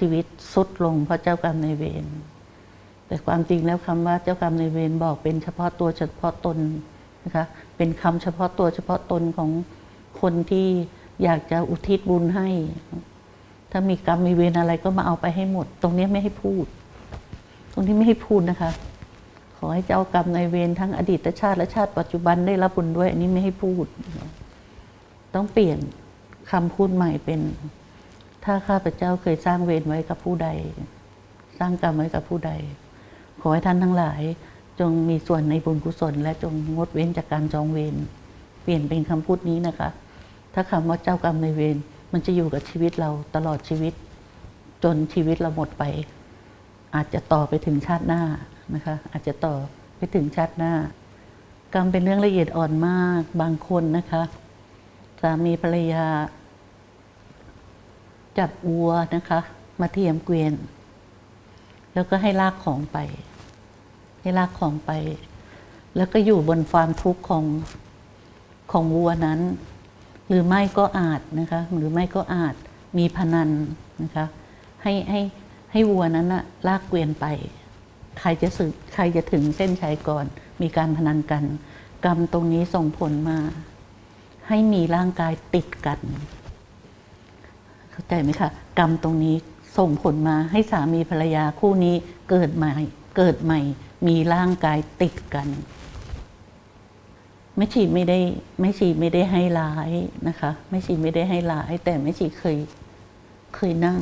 ชีวิตสุดลงเพราะเจ้ากรรมในเวรแต่ความจริงแล้วคำว่าเจ้ากรรมในเวรบอกเป็นเฉพาะตัวเฉพาะตนนะคะเป็นคำเฉพาะตัวเฉพาะตนของคนที่อยากจะอุทิศบุญให้ ถ้ามีกรรมมีเวรอะไรก็มาเอาไปให้หมด ตรงนี้ไม่ให้พูด ตรงนี้ไม่ให้พูดนะคะ ขอให้เจ้ากรรมในเวรทั้งอดีตชาติและชาติปัจจุบันได้รับบุญด้วย อันนี้ไม่ให้พูด ต้องเปลี่ยนคำพูดใหม่เป็น ถ้าข้าพเจ้าเคยสร้างเวรไว้กับผู้ใด สร้างกรรมไว้กับผู้ใด ขอให้ท่านทั้งหลาย จงมีส่วนในบุญกุศล และจงงดเว้นจากการจองเวรเปลี่ยนเป็นคำพูดนี้นะคะ ถ้าคำว่าเจ้ากรรมในเวรมันจะอยู่กับชีวิตเราตลอดชีวิต จนชีวิตเราหมดไป อาจจะต่อไปถึงชาติหน้านะคะ อาจจะต่อไปถึงชาติหน้า กรรมเป็นเรื่องละเอียดอ่อนมากบางคนนะคะสามีภรรยา จับวัวนะคะ มาเทียมเกวียน แล้วก็ให้ลากของไป ให้ลากของไป แล้วก็อยู่บนความทุกข์ของของวัวนั้น หรือไม่ก็อาจนะคะ หรือไม่ก็อาจมีพนันนะคะ ให้ให้ให้วัวนั้นนะลากเกวียนไป ใครจะสึกใครจะถึงเส้นชัยก่อน มีการพนันกัน กรรมตรงนี้ส่งผลมา ให้มีร่างกายติดกัน เข้าใจไหมคะกรรมตรงนี้ส่งผลมาให้สามีภรรยาคู่นี้เกิดใหม่เกิดใหม่ มีร่างกายติดกันไม่ชีไม่ได้ไม่ชีไม่ได้ให้ร้ายนะคะไม่ชีไม่ได้ให้ร้าย แต่ไม่ชีเคยเคยนั่ง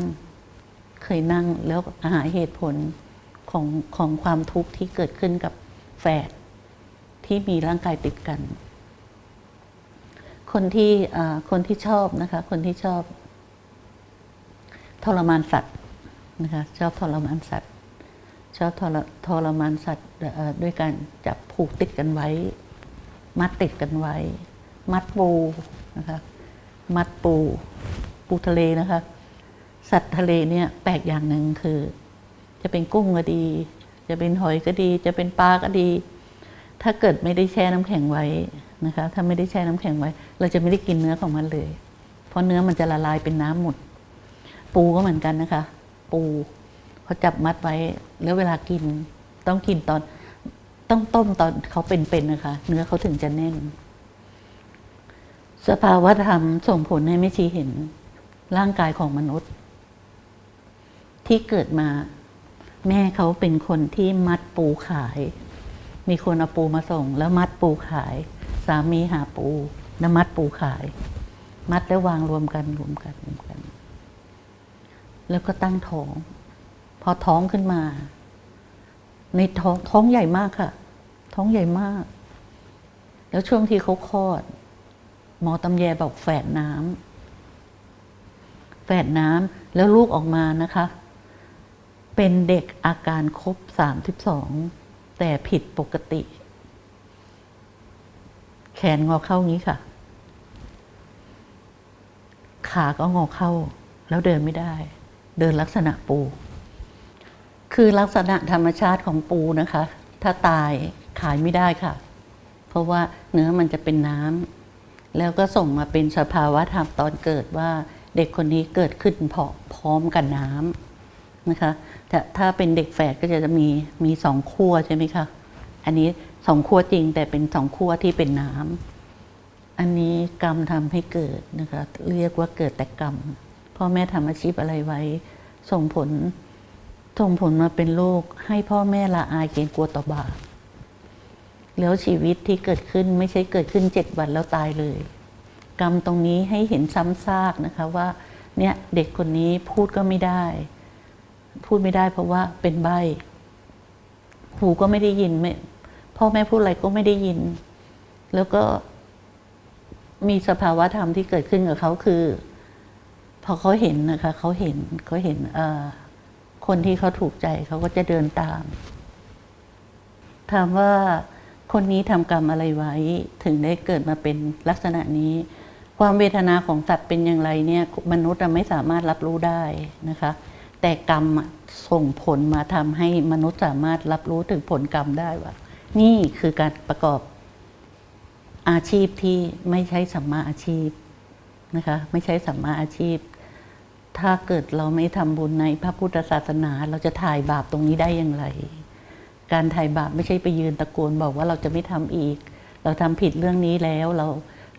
เคยนั่งแล้วหาเหตุผลของของความทุกข์ที่เกิดขึ้นกับแฝดที่มีร่างกายติดกัน คนที่คนที่ชอบนะคะ คนที่ชอบ ทรมานสัตว์นะคะชอบทรมานสัตว์ชอบทรทรมานสัตว์ด้วยการจับผูกติดกันไว้ มัดติดกันไว้ มัดปูนะคะมัดปูปูทะเลนะคะสัตว์ทะเลเนี่ยแปลกอย่างหนึ่งคือ จะเป็นกุ้งก็ดี จะเป็นหอยก็ดี จะเป็นปลาก็ดี ถ้าเกิดไม่ได้แช่น้ำแข็งไว้นะคะถ้าไม่ได้แช่น้ำแข็งไว้ เราจะไม่ได้กินเนื้อของมันเลย เพราะเนื้อมันจะละลายเป็นน้ำหมด ปูก็เหมือนกันนะคะ ปูเขาจับมัดไว้แล้วเวลากินต้องกินตอนต้องต้มตอนเขาเป็นๆนะคะ เนื้อเขาถึงจะแน่น สภาวะธรรมส่งผลให้ไม่ชีเห็นร่างกายของมนุษย์ ที่เกิดมาแม่เขาเป็นคนที่มัดปูขาย มีคนเอาปูมาส่ง แล้วมัดปูขาย สามีหาปูแล้วมัดปูขาย มัดแล้ววางรวมกันรวมกันรวมกัน แล้วก็ตั้งท้อง พอท้องขึ้นมา ในท้องท้องใหญ่มากค่ะ ท้องใหญ่มาก แล้วช่วงที่เขาคลอด หมอตำแยบอกแฝดน้ำแฝดน้ำแล้วลูกออกมานะคะ เป็นเด็กอาการครบสามสิบสองแต่ผิดปกติ แขนงอเข้างี้ค่ะ ขาก็งอเข้าแล้วเดินไม่ได้ เดินลักษณะปู คือลักษณะธรรมชาติของปูนะคะ ถ้าตายขายไม่ได้ค่ะ เพราะว่าเนื้อมันจะเป็นน้ำแล้วก็ส่งมาเป็นสภาวะธรรมตอนเกิดว่าเด็กคนนี้เกิดขึ้นพร้อพร้อมกับน้ำนะคะแต่ถ้าเป็นเด็กแฝดก็จะมีมีสองขั้วใช่ไหมคะอันนี้สองขั้วจริงแต่เป็นสองขั้วที่เป็นน้ำอันนี้กรรมทำให้เกิดนะคะ เรียกว่าเกิดแต่กรรม พ่อแม่ทำอาชีพอะไรไว้ ส่งผลส่งผลมาเป็นโรคให้พ่อแม่ละอายเกรงกลัวต่อบาปแล้วชีวิตที่เกิดขึ้นไม่ใช่เกิดขึ้นเจ็ดวันแล้วตายเลย กรรมตรงนี้ให้เห็นซ้ำซากนะคะว่า เนี่ยเด็กคนนี้พูดก็ไม่ได้ พูดไม่ได้เพราะว่าเป็นใบหูก็ไม่ได้ยินไม่พ่อแม่พูดอะไรก็ไม่ได้ยิน แล้วก็มีสภาวะธรรมที่เกิดขึ้นกับเขาคือ พอเขาเห็นนะคะเขาเห็นเขาเห็นเออคนที่เขาถูกใจเขาก็จะเดินตาม ถามว่าคนนี้ทำกรรมอะไรไว้ถึงได้เกิดมาเป็นลักษณะนี้ ความเวทนาของสัตว์เป็นอย่างไรเนี่ยมนุษย์อะไม่สามารถรับรู้ได้นะคะ แต่กรรมส่งผลมาทำให้มนุษย์สามารถรับรู้ถึงผลกรรมได้ว่า นี่คือการประกอบอาชีพที่ไม่ใช่สัมมาอาชีพนะคะ ไม่ใช่สัมมาอาชีพ ถ้าเกิดเราไม่ทำบุญในพระพุทธศาสนา เราจะถ่ายบาปตรงนี้ได้อย่างไร การถ่ายบาปไม่ใช่ไปยืนตะโกนบอกว่าเราจะไม่ทำอีก เราทำผิดเรื่องนี้แล้วเรา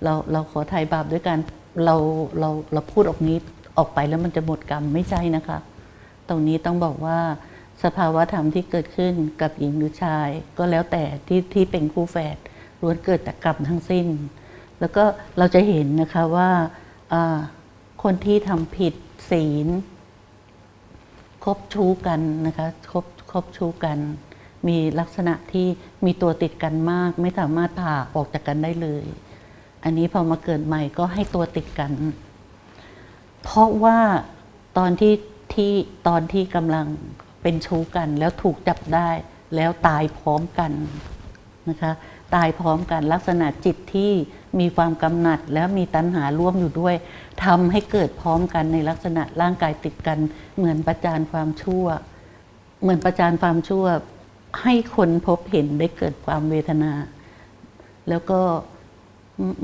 เราเราขอถ่ายบาปด้วยการเราเราเราพูดออกนี้ออกไปแล้วมันจะหมดกรรมไม่ใช่นะคะ ตรงนี้ต้องบอกว่าสภาวะธรรมที่เกิดขึ้นกับหญิงหรือชาย ก็แล้วแต่ที่ที่เป็นคู่แฝดล้วนเกิดจากกรรมทั้งสิ้น แล้วก็เราจะเห็นนะคะว่าอ่าคนที่ทำผิด ศีล คบชู้กันนะคะคบคบชู้กัน มีลักษณะที่มีตัวติดกันมาก ไม่สามารถผ่าออกจากกันได้เลย อันนี้พอมาเกิดใหม่ก็ให้ตัวติดกัน เพราะว่าตอนที่ที่ตอนที่กำลังเป็นชู้กัน แล้วถูกจับได้แล้วตายพร้อมกันนะคะ ตายพร้อมกันลักษณะจิตที่มีความกำหนัด แล้วมีตัณหาร่วมอยู่ด้วยทำให้เกิดพร้อมกันในลักษณะร่างกายติดกัน เหมือนประจานความชั่ว เหมือนประจานความชั่ว ให้คนพบเห็นได้เกิดความเวทนา แล้วก็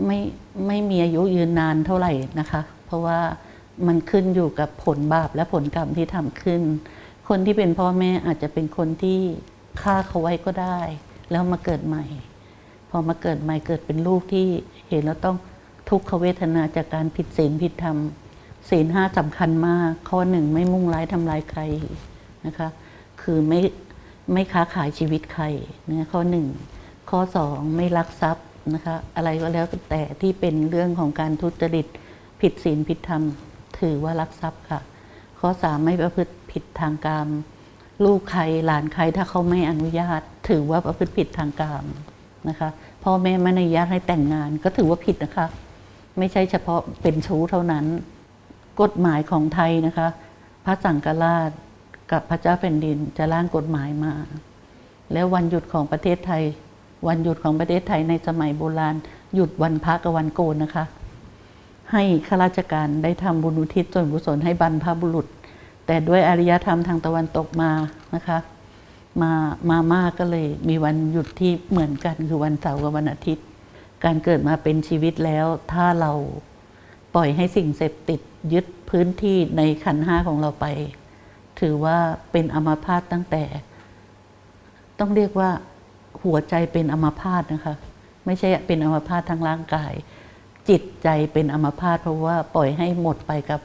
ไม่ไม่มีอายุยืนนานเท่าไหร่นะคะ เพราะว่ามันขึ้นอยู่กับผลบาปและผลกรรมที่ทำขึ้น คนที่เป็นพ่อแม่อาจจะเป็นคนที่ฆ่าเขาไว้ก็ได้ แล้วมาเกิดใหม่ อมาเกิดใหม่เกิดเป็นลูกที่เห็นแล้วต้องทุกขเวทนาจากการผิดศีลผิดธรรมศีลห้าสำคัญมาก ข้อหนึ่งไม่มุ่งร้ายทำลายใครนะคะ คือไม่ไม่ค้าขายชีวิตใครนะข้อหนึ่งข้อสองไม่ลักทรัพย์นะคะ อะไรก็แล้วแต่ที่เป็นเรื่องของการทุจริตผิดศีลผิดธรรม ถือว่าลักทรัพย์ค่ะ ข้อสามไม่ประพฤติผิดทางกามลูกใครหลานใครถ้าเขาไม่อนุญาต ถือว่าประพฤติผิดทางกาม นะคะพ่อแม่ไม่อนุญาตให้แต่งงานก็ถือว่าผิดนะคะ ไม่ใช่เฉพาะเป็นชู้เท่านั้น กฎหมายของไทยนะคะ พระสังฆราชกับพระเจ้าแผ่นดินจะร่างกฎหมายมา แล้ววันหยุดของประเทศไทย วันหยุดของประเทศไทยในสมัยโบราณ หยุดวันพระกับวันโกนนะคะ ให้ข้าราชการได้ทำบุญอุทิศส่วนกุศลให้บรรพบุรุษ แต่ด้วยอารยธรรมทางตะวันตกมานะคะ มามามากก็เลยมีวันหยุดที่เหมือนกันคือวันเสาร์กับวันอาทิตย์ การเกิดมาเป็นชีวิตแล้ว ถ้าเราปล่อยให้สิ่งเสพติดยึดพื้นที่ในขันห้าของเราไป ถือว่าเป็นอมาพาตตั้งแต่ ต้องเรียกว่าหัวใจเป็นอมาพาตนะคะ ไม่ใช่เป็นอมาพาตทางร่างกาย จิตใจเป็นอมาพาตเพราะว่าปล่อยให้หมดไปกับ